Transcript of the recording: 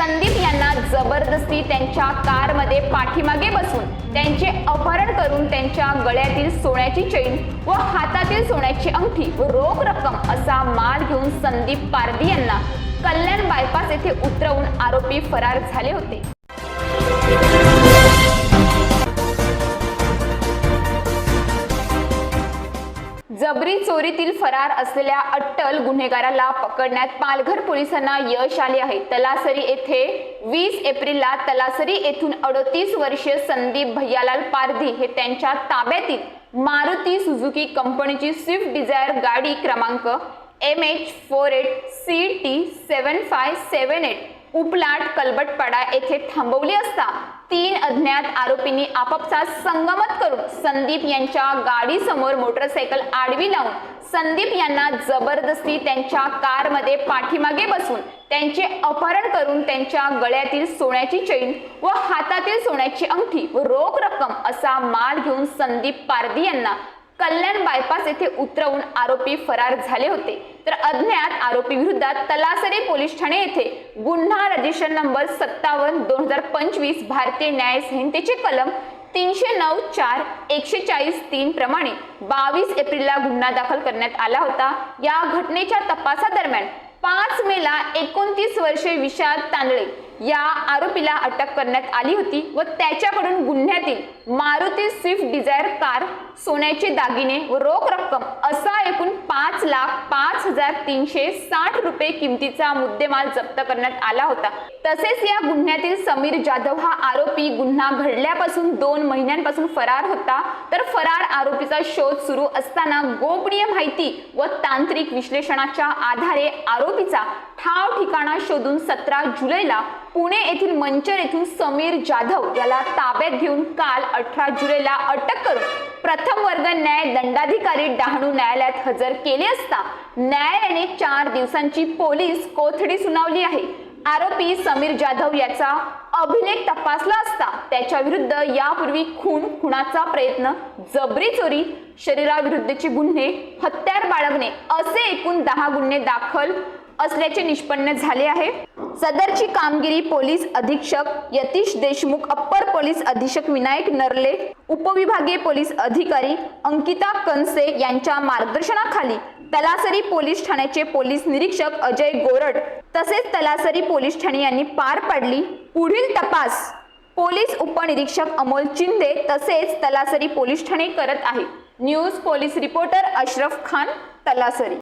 संदीप यांना जबरदस्ती त्यांच्या कारमध्ये पाठीमागे बसून त्यांचे अपहरण करून त्यांच्या गळ्यातील सोन्याची चैन व हातातील सोन्याची अंगठी व रोख रक्कम असा माल घेऊन संदीप पारधी यांना कल्याण बायपास येथे उतरवून आरोपी फरार झाले होते. जबरी चोरीतील फरार असलेल्या अट्टल गुन्हेगाराला पकडण्यात पालघर पोलिसांना यश आले आहे. तलासरी येथे वीस एप्रिलला तलासरी येथून अडतीस वर्षीय संदीप भैयालाल पारधी हे त्यांच्या ताब्यातील मारुती सुझुकी कंपनीची स्विफ्ट डिझायर गाडी क्रमांक M H four eight C T seven five seven eight Uplat Kalbatpada येथे थांबवली असता तीन अज्ञात आरोपींनी आपापसात संगमत करून संदीप यांच्या गाडीसमोर मोटरसायकल आडवी लावून संदीप यांना जबरदस्ती त्यांच्या कारमध्ये पाठीमागे बसून त्यांचे अपहरण करून त्यांच्या गळ्यातील सोन्याची चैन व हातातील सोन्याची अंगठी व रोख रक्कम असा माल घेऊन संदीप पारधी यांना कल्याण बायपास येथे उतरवून आरोपी फरार झाले होते. तर अज्ञात आरोपी विरुद्धात तलासरी पोलीस ठाणे येथे गुन्हा रजिस्टर नंबर सत्तावन्न दोन हजार पंचवीस भारतीय न्याय संहितेचे कलम तीनशे नऊ चार एकशे चाळीस तीन प्रमाणे बावीस एप्रिलला गुन्हा दाखल करण्यात आला होता. या घटनेच्या तपासादरम्यान पाच मेला एकोणतीस वर्षे विशाल तांदळे या आरोपीला अटक करण्यात आली होती व त्याच्याकडून गुन्ह्यातील मारुती स्विफ्ट डिझायर कार सोन्याचे दागिने व रोख रक्कम असा एकूण पाच लाख पाच हजार तीनशे साठ रुपये किमतीचा मुद्देमाल जप्त करण्यात आला होता. तसेच या गुन्ह्यातील समीर जाधव हा आरोपी गुन्हा घडल्यापासून दोन महिन्यांपासून फरार होता. तर फरार आरोपीचा शोध सुरू असताना गोपनीय माहिती व तांत्रिक विश्लेषणाच्या आधारे आरोपीचा ठाव ठिकाणा शोधून सतरा जुलैला पुणे येथील मंचर येथून समीर जाधव याला ताब्यात घेऊन काल अठरा जुलैला अटक करून प्रथम वर्ग न्याय दंडाधिकारी डहाणू न्यायालयात हजर केले असता न्यायालयाने चार दिवसांची पोलीस कोठडी सुनावली आहे. आरोपी समीर जाधव याचा अभिलेख तपासला असता त्याच्या विरुद्ध यापूर्वी खून खुनाचा प्रयत्न जबरी चोरी शरीराविरुद्धचे गुन्हे हत्यार बाळगणे असे एकूण दहा गुन्हे दाखल असल्याचे निष्पन्न झाले आहे. सदरची कामगिरी पोलीस अधीक्षक यतीश देशमुख अप्पर पोलीस अधीक्षक विनायक नरले उपविभागीय पोलीस अधिकारी अंकिता कनसे यांच्या मार्गदर्शनाखाली तलासरी पोलीस ठाण्याचे पोलीस निरीक्षक अजय गोरड तसेच तलासरी पोलीस ठाणे यांनी पार पाडली. पुढील तपास पोलीस उपनिरीक्षक अमोल चिंदे तसेच तलासरी पोलीस ठाणे करत आहे news police reporter Ashraf Khan Talasari.